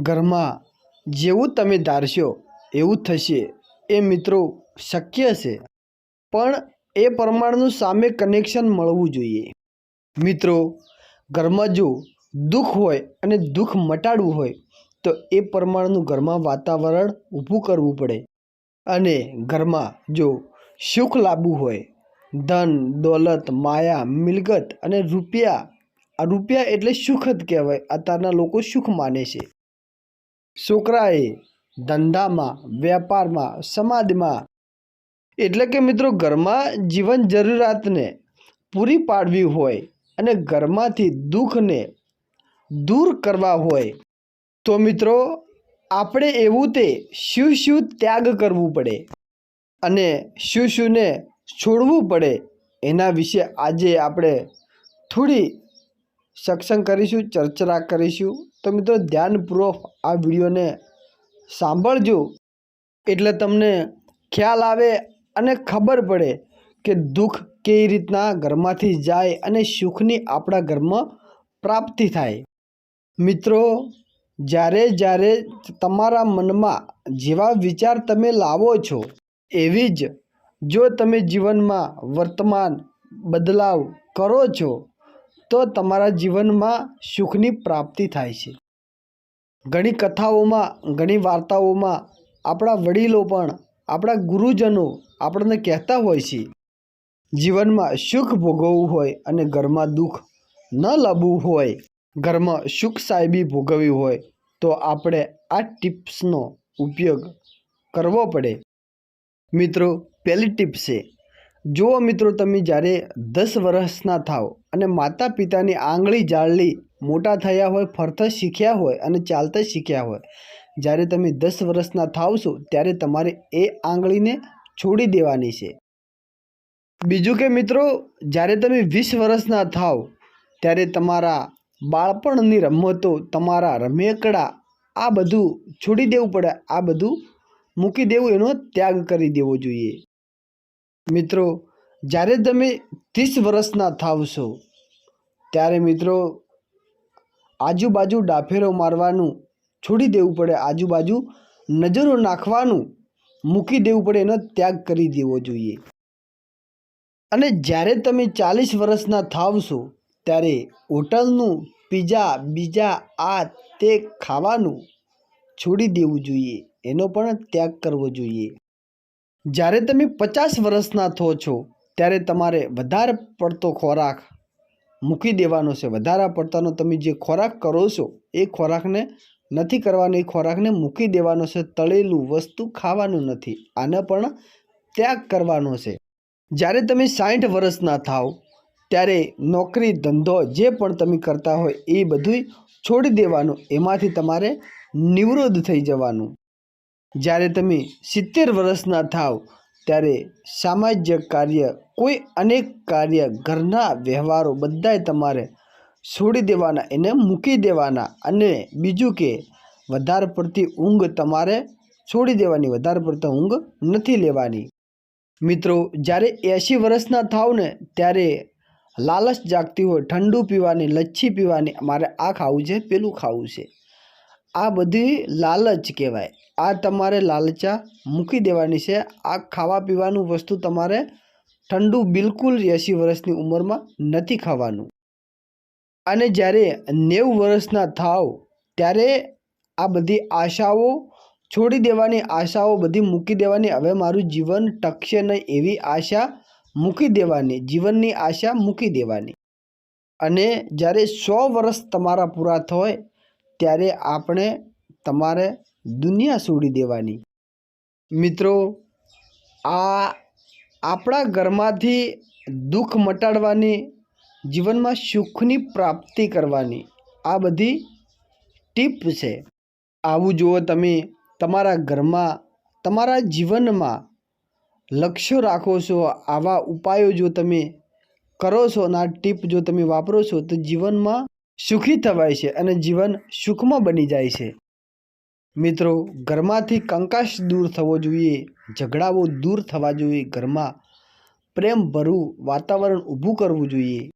ઘરમાં જેવું તમે ધારશો એવું થશે. એ મિત્રો શક્ય છે. પણ એ પ્રમાણનું સામે કનેક્શન મળવું જોઈએ. મિત્રો, ઘરમાં જો દુઃખ હોય અને દુઃખ મટાડવું હોય, તો એ પ્રમાણનું ઘરમાં વાતાવરણ ઊભું કરવું પડે. અને ઘરમાં જો સુખ લાવવું હોય, ધન, દોલત, માયા, મિલકત અને રૂપિયા, આ રૂપિયા એટલે સુખ જ કહેવાય. અત્યારના લોકો સુખ માને છે. છોકરાએ ધંધામાં, વેપારમાં, સમાજમાં એટલે કે મિત્રો ઘરમાં જીવન જરૂરિયાતને પૂરી પાડવી હોય અને ઘરમાંથી દુઃખને દૂર કરવા હોય, તો મિત્રો આપણે એવું તે શું શું ત્યાગ કરવું પડે અને શું શુંને છોડવું પડે એના વિશે આજે આપણે થોડી સત્સંગ કરીશું, ચર્ચા કરીશું. તો મિત્રો, ધ્યાનપૂર્વક આ વિડીયોને સાંભળજો. એટલે તમને ખ્યાલ આવે અને ખબર પડે કે દુઃખ કેવી રીતના ઘરમાંથી જાય અને સુખની આપણા ઘરમાં પ્રાપ્તિ થાય. મિત્રો, જ્યારે જ્યારે તમારા મનમાં જેવા વિચાર તમે લાવો છો, એવી જ જો તમે જીવનમાં વર્તમાન બદલાવ કરો છો તો તમારા જીવનમાં સુખની પ્રાપ્તિ થાય છે. ઘણી કથાઓમાં, ઘણી વાર્તાઓમાં આપણા વડીલો પણ, આપણા ગુરુજનો આપણને કહેતા હોય છે, જીવનમાં સુખ ભોગવવું હોય અને ઘરમાં દુઃખ ન લાવવું હોય, ઘરમાં સુખ સાહેબી ભોગવવી હોય, તો આપણે આ ટિપ્સનો ઉપયોગ કરવો પડે. મિત્રો, પહેલી ટીપ છે જુઓ મિત્રો તમે જ્યારે દસ વર્ષના થાવ અને માતા પિતાની આંગળી જાળલી, મોટા થયા હોય, ફરતા શીખ્યા હોય અને ચાલતા શીખ્યા હોય, જ્યારે તમે દસ વર્ષના થાવશો ત્યારે તમારે એ આંગળીને છોડી દેવાની છે. બીજું કે મિત્રો, જ્યારે તમે વીસ વર્ષના થાવ ત્યારે તમારા બાળપણની રમતો, તમારા રમેકડા, આ બધું છોડી દેવું પડે, આ બધું મૂકી દેવું, એનો ત્યાગ કરી દેવો જોઈએ. મિત્રો, જ્યારે તમે ત્રીસ વર્ષના થાવશો ત્યારે મિત્રો, આજુબાજુ ડાફેરો મારવાનું, છોડી દેવું પડે, આજુબાજુ નજરો નાખવાનું, મૂકી દેવું પડે, એનો ત્યાગ કરી દેવો જોઈએ. અને જ્યારે તમે ચાલીસ વર્ષના થાવશો ત્યારે હોટલનું પીઝા, બીજા, આ, તે ખાવાનું છોડી દેવું જોઈએ, એનો પણ ત્યાગ કરવો જોઈએ. જ્યારે તમે પચાસ વર્ષના થો છો, ત્યારે તમારે વધારે પડતો ખોરાક મૂકી દેવાનો છે. વધારે પડતાનો તમે જે ખોરાક કરો છો, એ ખોરાકને નથી કરવાનો, એ ખોરાકને મૂકી દેવાનો છે. તળેલું વસ્તુ ખાવાનું નથી, આને પણ ત્યાગ કરવાનો છે. જ્યારે તમે સાઠ વર્ષના થાવ, ત્યારે નોકરી, ધંધો જે પણ તમે કરતા હોય, એ બધું છોડી દેવાનું. એમાંથી તમારે નિવૃત્ત થઈ જવાનું. જ્યારે તમે સિત્તેર વર્ષના થાવ, ત્યારે સામાજિક કાર્ય કોઈ અનેક કાર્ય ઘરના વ્યવહારો બધાય તમારે છોડી દેવાના, એને મૂકી દેવાના અને બીજું કે વધારે પડતી ઊંઘ તમારે છોડી દેવાની, વધારે પડતા ઊંઘ નથી લેવાની. મિત્રો, જ્યારે એંશી વર્ષના થાવ ને, ત્યારે લાલચ જાગતી હોય, ઠંડુ પીવાની, લચ્છી પીવાની, મારે આ ખાવું છે, પેલું ખાવું છે. આ બધી લાલચ કહેવાય. આ તમારે લાલચા મૂકી દેવાની છે. આ ખાવા પીવાનું વસ્તુ તમારે ઠંડુ બિલકુલ એંસી વર્ષની ઉંમરમાં નથી ખાવાનું. અને જ્યારે નેવું વર્ષના થાવ, ત્યારે આ બધી આશાઓ છોડી દેવાની, આશાઓ બધી મૂકી દેવાની. હવે મારું જીવન ટકશે નહીં એવી આશા મૂકી દેવાની, જીવનની આશા મૂકી દેવાની. અને જ્યારે સો વર્ષ તમારા પૂરા થાય ત્યારે આપણે તમારે દુનિયા છોડી દેવાની. મિત્રો, આ આપણા ઘરમાંથી દુઃખ મટાડવાની, જીવનમાં સુખની પ્રાપ્તિ કરવાની આ બધી ટીપ છે. આવું જુઓ તમે, તમારા ઘરમાં, તમારા જીવનમાં લક્ષ્યો રાખો છો, આવા ઉપાયો જો તમે કરો છો અને આ ટીપ જો તમે વાપરો છો, તો જીવનમાં સુખી થવાય છે અને જીવન સુખમાં બની જાય છે. મિત્રો, ઘરમાંથી કંકાશ દૂર થવો જોઈએ, ઝઘડાઓ દૂર થવા જોઈએ, ઘરમાં પ્રેમભરું વાતાવરણ ઊભું કરવું જોઈએ.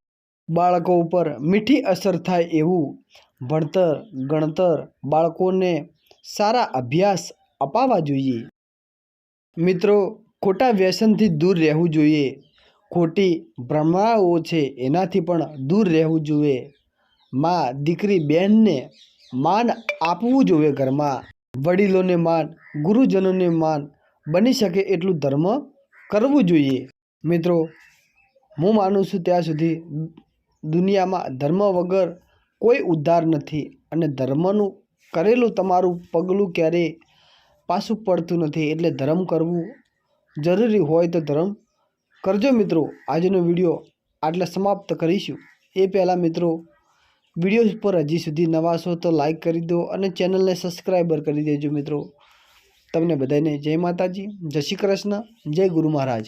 બાળકો ઉપર મીઠી અસર થાય એવું ભણતર, ગણતર બાળકોને સારા અભ્યાસ અપાવવા જોઈએ. મિત્રો, ખોટા વ્યસનથી દૂર રહેવું જોઈએ. ખોટી ભ્રમણાઓ છે એનાથી પણ દૂર રહેવું જોઈએ. મા દીકરી બહેનને માન આપવું જોઈએ ઘરમાં. વડીલોને માન, ગુરુજનોને માન બની શકે એટલું ધર્મ કરવું જોઈએ. મિત્રો, હું માનું છું ત્યાં સુધી દુનિયામાં ધર્મ વગર કોઈ ઉદ્ધાર નથી અને ધર્મનું કરેલું તમારું પગલું ક્યારેય પાછું પડતું નથી એટલે ધર્મ કરવું જરૂરી હોય તો ધર્મ કરજો મિત્રો. આજનો વીડિયો આટલે સમાપ્ત કરીશું. એ પહેલાં મિત્રો વીડિયો ઉપર હજી સુધી નવા છો તો લાઇક કરી દો અને ચેનલને સબસ્ક્રાઈબર કરી દેજો મિત્રો. તમને બધાને જય માતાજી, જય શ્રી કૃષ્ણ, જય ગુરુ મહારાજ.